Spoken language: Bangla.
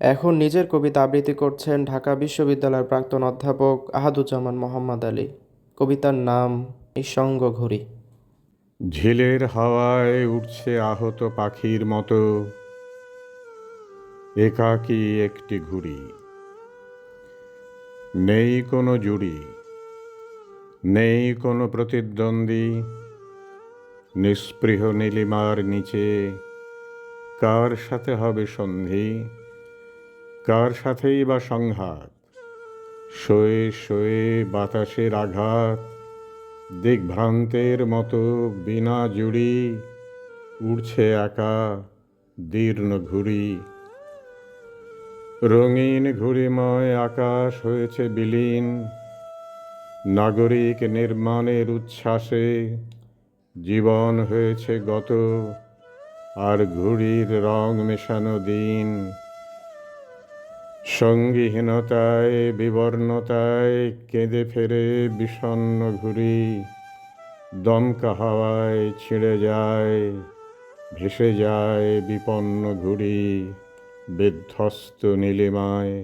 এখন নিজের কবিতা আবৃত্তি করছেন ঢাকা বিশ্ববিদ্যালয়ের প্রাক্তন অধ্যাপক আহাদুজ্জামান মোহাম্মদ আলী। কবিতার নাম নিঃসঙ্গ ঘুড়ি। ঝিলের হাওয়ায় উঠছে আহত পাখির মতো। একাকী একটি ঘুড়ি। নেই কোনো জুড়ি। নেই কোনো প্রতিদ্বন্দ্বী। নিস্পৃহ নীলিমার নিচে কার সাথে হবে সন্ধি? কার সাথেই বা সংঘাত? শোয়ে শোয়ে বাতাসের আঘাত, দিগ্ভ্রান্তের মতো বিনা জুড়ি উড়ছে একা দীর্ণ ঘুড়ি। রঙিন ঘুড়িময় আকাশ হয়েছে বিলীন, নাগরিক নির্মাণের উচ্ছ্বাসে জীবন হয়েছে গত, আর ঘুড়ির রং মেশানো দিন। সঙ্গীহীনতায় বিবর্ণতায় কেঁদে ফেরে বিষণ্ন ঘুরি। দমকা হাওয়ায় ছিঁড়ে যায়, ভেসে যায় বিপন্ন ঘুরি। বিধ্বস্ত নীলিমায়